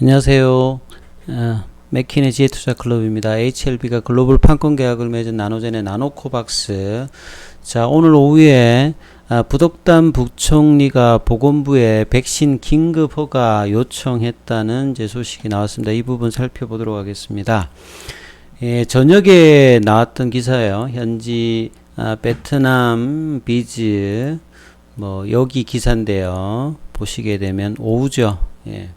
안녕하세요. 어, 맥킨의 지혜투자 클럽입니다. HLB가 글로벌 판권 계약을 맺은 나노젠의 나노코박스. 자, 오늘 오후에 아, 부덕담 부총리가 보건부에 백신 긴급 허가 요청했다는 이제 소식이 나왔습니다. 이 부분 살펴보도록 하겠습니다. 예, 저녁에 나왔던 기사예요. 현지 아, 베트남 비즈 뭐 여기 기사인데요. 보시게 되면 오후죠. 예.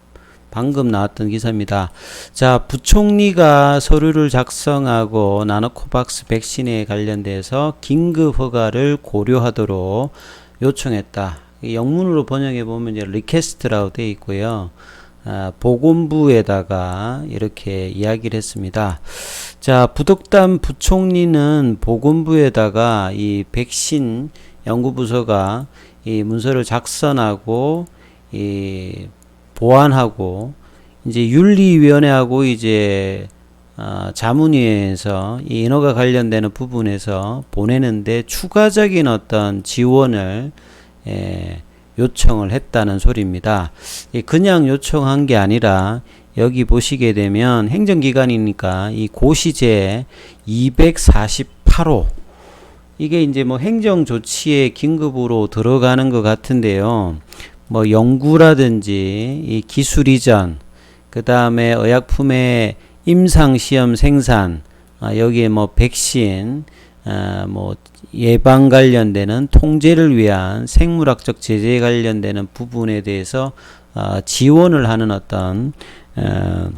방금 나왔던 기사입니다. 자, 부총리가 서류를 작성하고 나노코박스 백신에 관련돼서 긴급 허가를 고려하도록 요청했다. 이 영문으로 번역해 보면 이제 리퀘스트라고 되어 있고요. 아, 보건부에다가 이렇게 이야기를 했습니다. 자, 부덕담 부총리는 보건부에다가 이 백신 연구부서가 이 문서를 작성하고 이 보완하고 이제 윤리위원회하고 이제 어, 자문위에서 이 인허가 관련되는 부분에서 보내는데 추가적인 어떤 지원을 에, 요청을 했다는 소리입니다. 이 그냥 요청한 게 아니라 여기 보시게 되면 행정기관이니까 이 고시제 248호 이게 이제 뭐 행정 조치에 긴급으로 들어가는 것 같은데요. 뭐 연구라든지 이 기술 이전, 그 다음에 의약품의 임상 시험 생산, 아, 여기에 뭐 백신, 아, 뭐 예방 관련되는 통제를 위한 생물학적 제재 관련되는 부분에 대해서 아, 지원을 하는 어떤 어,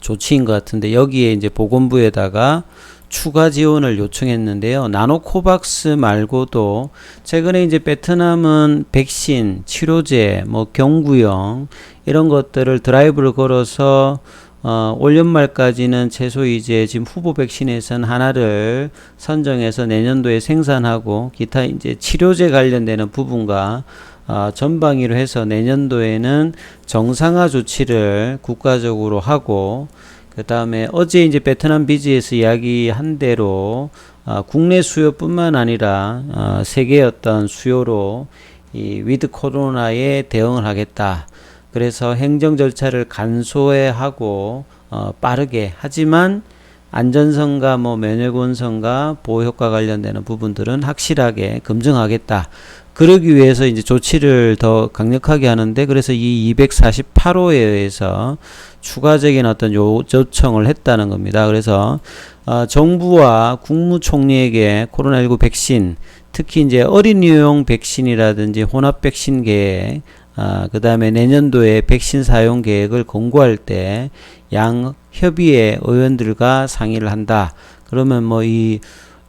조치인 것 같은데 여기에 이제 보건부에다가 추가 지원을 요청했는데요. 나노코박스 말고도 최근에 이제 베트남은 백신, 치료제, 뭐 경구용 이런 것들을 드라이브를 걸어서 어, 올 연말까지는 최소 이제 지금 후보 백신에선 하나를 선정해서 내년도에 생산하고 기타 이제 치료제 관련되는 부분과 어, 전방위로 해서 내년도에는 정상화 조치를 국가적으로 하고 그 다음에 어제 이제 베트남 비즈에서 이야기한 대로 어, 국내 수요뿐만 아니라 어, 세계 어떤 수요로 이 위드 코로나에 대응을 하겠다. 그래서 행정 절차를 간소화하고 어, 빠르게 하지만 안전성과 뭐 면역 원성과 보호 효과 관련되는 부분들은 확실하게 검증하겠다. 그러기 위해서 이제 조치를 더 강력하게 하는데 그래서 이 248호에 의해서 추가적인 어떤 요, 요청을 했다는 겁니다. 그래서 어, 정부와 국무총리에게 코로나19 백신 특히 이제 어린이용 백신이라든지 혼합 백신 계획 아, 그 다음에 내년도에 백신 사용 계획을 공고할 때 양 협의회 의원들과 상의를 한다. 그러면 뭐 이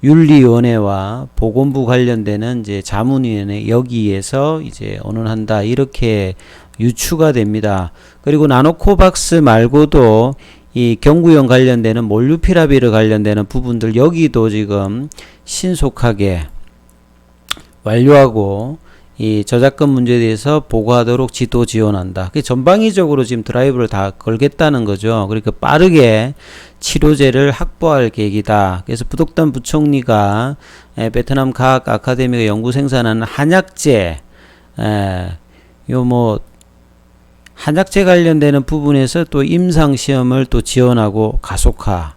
윤리위원회와 보건부 관련되는 이제 자문위원회 여기에서 이제 언론한다 이렇게 유추가 됩니다. 그리고 나노코박스 말고도 이 경구용 관련되는 몰루피라비르 관련되는 부분들 여기도 지금 신속하게 완료하고 이 저작권 문제에 대해서 보고하도록 지도 지원한다. 그 전방위적으로 지금 드라이브를 다 걸겠다는 거죠. 그러니까 빠르게 치료제를 확보할 계획이다. 그래서 부독단 부총리가 에, 베트남 각 아카데미가 연구 생산하는 한약제, 요뭐 한약제 관련되는 부분에서 또 임상 시험을 또 지원하고 가속화.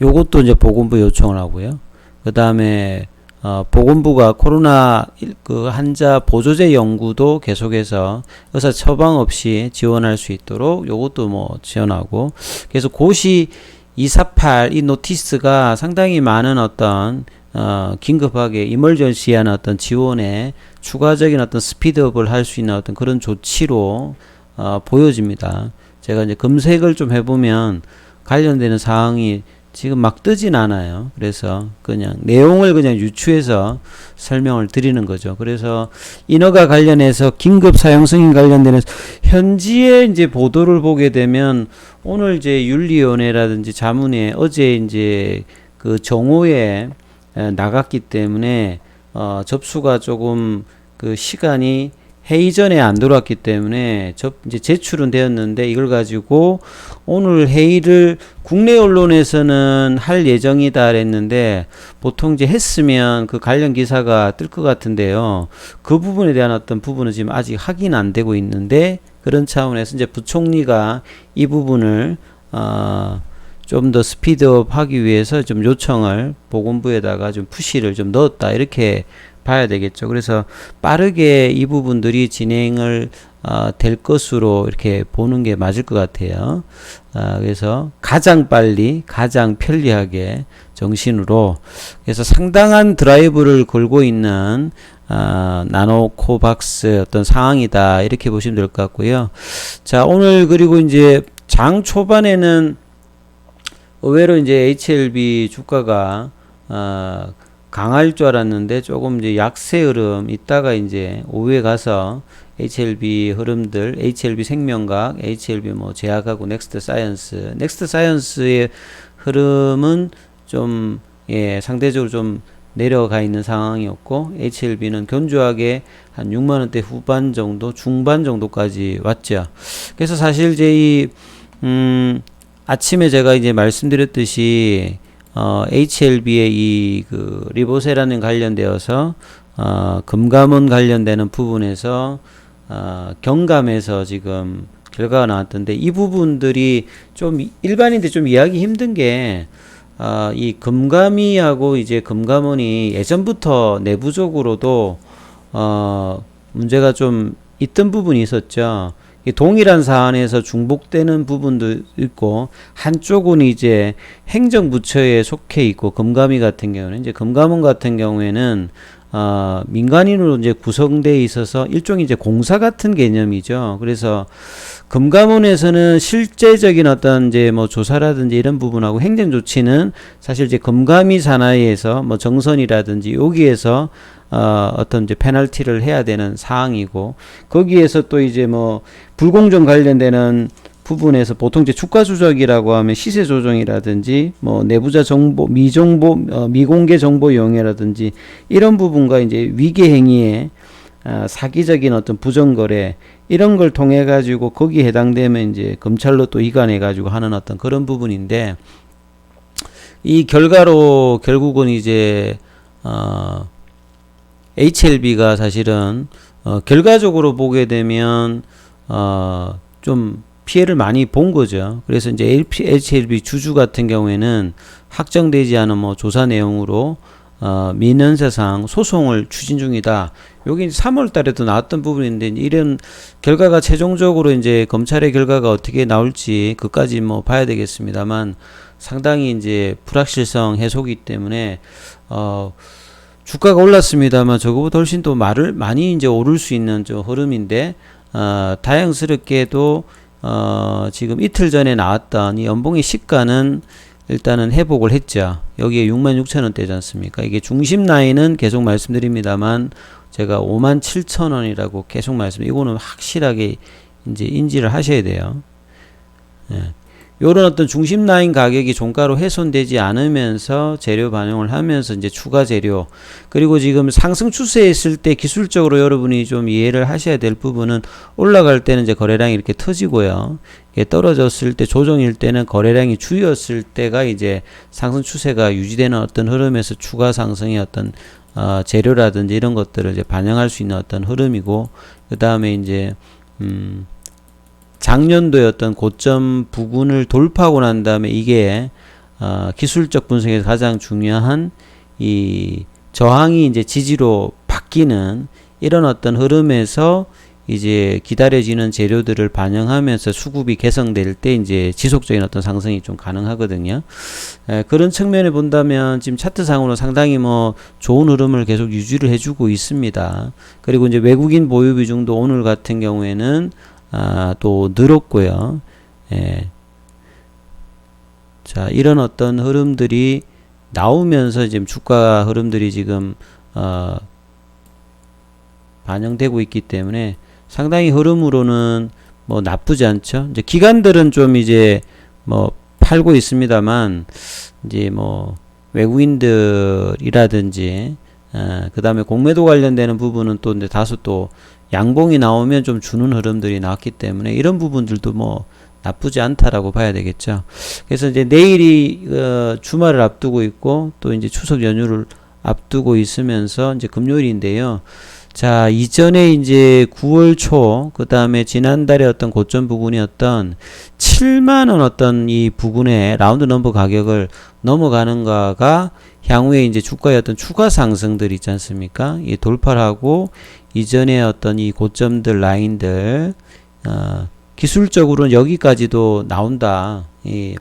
요것도 이제 보건부 요청을 하고요. 그 다음에 어, 보건부가 코로나 그 환자 보조제 연구도 계속해서 의사 처방 없이 지원할 수 있도록 요것도 뭐 지원하고 그래서 고시 248 이 노티스가 상당히 많은 어떤 어, 긴급하게 이멀전시한 어떤 지원에 추가적인 어떤 스피드업을 할 수 있는 어떤 그런 조치로 어, 보여집니다. 제가 이제 검색을 좀 해보면 관련되는 사항이 지금 막 뜨진 않아요. 그래서 그냥 내용을 그냥 유추해서 설명을 드리는 거죠. 그래서 인허가 관련해서 긴급 사용 승인 관련되는 현지의 이제 보도를 보게 되면 오늘 이제 윤리위원회라든지 자문회 어제 이제 그 정오에 나갔기 때문에 어 접수가 조금 그 시간이 회의 전에 안 들어왔기 때문에 접 이제 제출은 되었는데 이걸 가지고 오늘 회의를 국내 언론에서는 할 예정이다 그랬는데 보통 이제 했으면 그 관련 기사가 뜰 것 같은데요. 그 부분에 대한 어떤 부분은 지금 아직 확인 안 되고 있는데 그런 차원에서 이제 부총리가 이 부분을 어, 좀더 스피드업 하기 위해서 좀 요청을 보건부에다가 좀 푸시를 좀 넣었다 이렇게 봐야 되겠죠. 그래서 빠르게 이 부분들이 진행을 어, 될 것으로 이렇게 보는 게 맞을 것 같아요. 아, 그래서 가장 빨리, 가장 편리하게 정신으로 그래서 상당한 드라이브를 걸고 있는 아, 나노코박스 어떤 상황이다 이렇게 보시면 될 것 같고요. 자 오늘 그리고 이제 장 초반에는 의외로 이제 HLB 주가가 아, 강할 줄 알았는데 조금 이제 약세 흐름 있다가 이제 오후에 가서 HLB 흐름들, HLB 생명각, HLB 뭐 제약하고 넥스트 사이언스, 넥스트 사이언스의 흐름은 좀 예, 상대적으로 좀 내려가 있는 상황이었고 HLB는 견조하게 한 6만 원대 후반 정도, 중반 정도까지 왔죠. 그래서 사실 이제 이 음, 아침에 제가 이제 말씀드렸듯이 어, HLB의 이 그 리보세라는 관련되어서 어, 금감원 관련되는 부분에서 어, 경감에서 지금 결과가 나왔던데 이 부분들이 좀 일반인들 좀 이해하기 힘든 게 어, 이 금감위하고 이제 금감원이 예전부터 내부적으로도 어, 문제가 좀 있던 부분이 있었죠. 이 동일한 사안에서 중복되는 부분도 있고 한쪽은 이제 행정부처에 속해 있고 금감위 같은 경우는 이제 금감원 같은 경우에는 어, 민간인으로 이제 구성돼 있어서 일종의 이제 공사 같은 개념이죠. 그래서 금감원에서는 실제적인 어떤 이제 뭐 조사라든지 이런 부분하고 행정 조치는 사실 이제 금감위 산하에서 뭐 정선이라든지 여기에서 어, 어떤 이제 페널티를 해야 되는 사항이고 거기에서 또 이제 뭐 불공정 관련되는 부분에서 보통 이제 주가 조작이라고 하면 시세 조정이라든지 뭐 내부자 정보 미정보 어, 미공개 정보 이용이라든지 이런 부분과 이제 위계 행위에 어, 사기적인 어떤 부정거래 이런 걸 통해 가지고 거기에 해당되면 이제 검찰로 또 이관해 가지고 하는 어떤 그런 부분인데 이 결과로 결국은 이제 어 HLB가 사실은 어 결과적으로 보게 되면 어 좀 피해를 많이 본 거죠. 그래서 이제 HLB 주주 같은 경우에는 확정되지 않은 뭐 조사 내용으로 어, 민원사상 소송을 추진 중이다. 여기 3월 달에도 나왔던 부분인데 이런 결과가 최종적으로 이제 검찰의 결과가 어떻게 나올지 그까지 뭐 봐야 되겠습니다만 상당히 이제 불확실성 해소기 때문에 어 주가가 올랐습니다만 저거보다 훨씬 또 말을 많이 이제 오를 수 있는 저 흐름인데 어 다행스럽게도 어, 지금 이틀 전에 나왔던 이 연봉의 시가는 일단은 회복을 했죠. 여기에 6만 6천 원대지 않습니까? 이게 중심 라인은 계속 말씀드립니다만 제가 5만 7천 원이라고 계속 말씀. 이거는 확실하게 이제 인지를 하셔야 돼요. 예. 요런 어떤 중심 라인 가격이 종가로 훼손되지 않으면서 재료 반영을 하면서 이제 추가 재료 그리고 지금 상승 추세에 있을 때 기술적으로 여러분이 좀 이해를 하셔야 될 부분은 올라갈 때는 이제 거래량이 이렇게 터지고요. 이게 떨어졌을 때 조정일 때는 거래량이 줄였을 때가 이제 상승 추세가 유지되는 어떤 흐름에서 추가 상승의 어떤 어, 재료라든지 이런 것들을 이제 반영할 수 있는 어떤 흐름이고 그 다음에 이제 음 작년도의 어떤 고점 부근을 돌파하고 난 다음에 이게 어, 기술적 분석에서 가장 중요한 이 저항이 이제 지지로 바뀌는 이런 어떤 흐름에서 이제 기다려지는 재료들을 반영하면서 수급이 개선될 때 이제 지속적인 어떤 상승이 좀 가능하거든요. 에, 그런 측면에 본다면 지금 차트상으로 상당히 뭐 좋은 흐름을 계속 유지를 해주고 있습니다. 그리고 이제 외국인 보유 비중도 오늘 같은 경우에는 아, 또 늘었고요. 예. 자, 이런 어떤 흐름들이 나오면서 지금 주가 흐름들이 지금 어, 반영되고 있기 때문에 상당히 흐름으로는 뭐 나쁘지 않죠. 이제 기관들은 좀 이제 뭐 팔고 있습니다만 이제 뭐 외국인들이라든지 어, 그 다음에 공매도 관련되는 부분은 또 이제 다소 또 양봉이 나오면 좀 주는 흐름들이 나왔기 때문에 이런 부분들도 뭐 나쁘지 않다라고 봐야 되겠죠. 그래서 이제 내일이 어, 주말을 앞두고 있고 또 이제 추석 연휴를 앞두고 있으면서 이제 금요일인데요. 자, 이전에 이제 9월 초, 그 다음에 지난달에 어떤 고점 부근이었던 7만원 어떤 이 부근의 라운드 넘버 가격을 넘어가는가가 향후에 이제 주가의 어떤 추가 상승들 있지 않습니까? 이 돌파하고 이전에 어떤 이 고점들 라인들, 어, 기술적으로는 여기까지도 나온다. 이,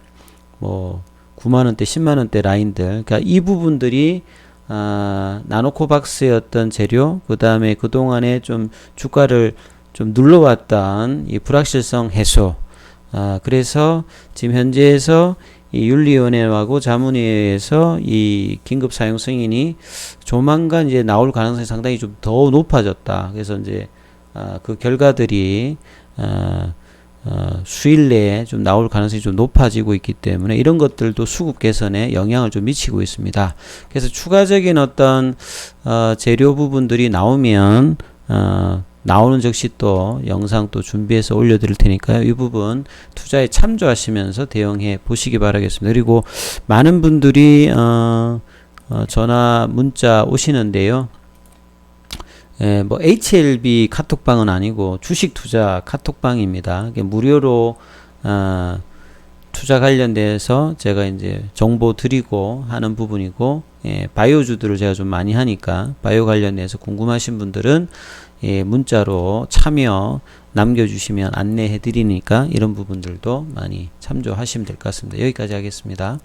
뭐, 9만원대, 10만원대 라인들. 그러니까 이 부분들이 아, 나노코박스의 어떤 재료, 그 다음에 그동안에 좀 주가를 좀 눌러왔던 이 불확실성 해소. 아, 그래서 지금 현재에서 이 윤리위원회하고 자문위에서 이 긴급 사용 승인이 조만간 이제 나올 가능성이 상당히 좀 더 높아졌다. 그래서 이제 아, 그 결과들이 아, 어, 수일 내에 좀 나올 가능성이 좀 높아지고 있기 때문에 이런 것들도 수급 개선에 영향을 좀 미치고 있습니다. 그래서 추가적인 어떤 어, 재료 부분들이 나오면 어, 나오는 즉시 또 영상 또 준비해서 올려드릴 테니까요. 이 부분 투자에 참조하시면서 대응해 보시기 바라겠습니다. 그리고 많은 분들이 어, 어, 전화 문자 오시는데요. 예, 뭐 HLB 카톡방은 아니고 주식 투자 카톡방입니다. 무료로 아, 투자 관련돼서 제가 이제 정보 드리고 하는 부분이고 예, 바이오주들을 제가 좀 많이 하니까 바이오 관련해서 궁금하신 분들은 예, 문자로 참여 남겨주시면 안내해 드리니까 이런 부분들도 많이 참조하시면 될 것 같습니다. 여기까지 하겠습니다.